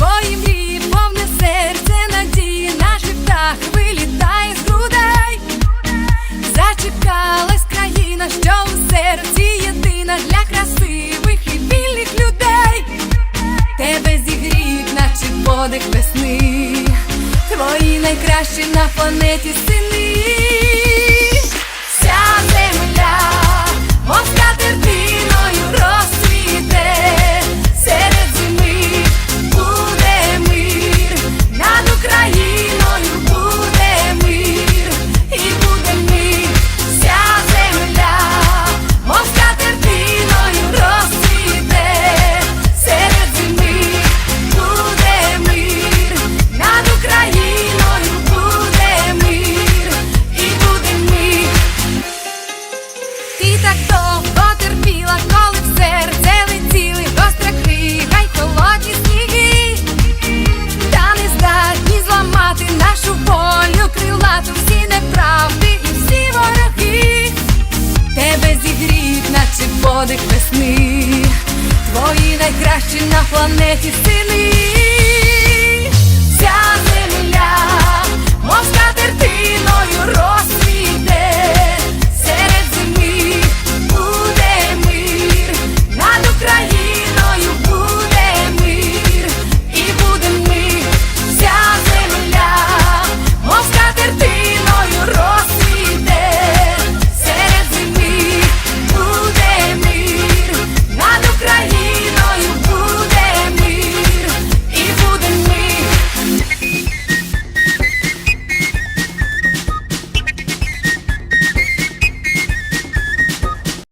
Твої мрії, повне серце надії, наш птах вилітає з грудей, зачекалась країна, що в серці єдина для красивих і вільних людей, тебе зігрів, наче подих весни, твої найкращі на планеті сини. Так довго коли серце летіли гостра крига й холодні сніги, та не здатні зламати нашу волю крилату всі неправди всі вороги. Тебе зігріють, наче подих весни, твої найкращі на планеті сини.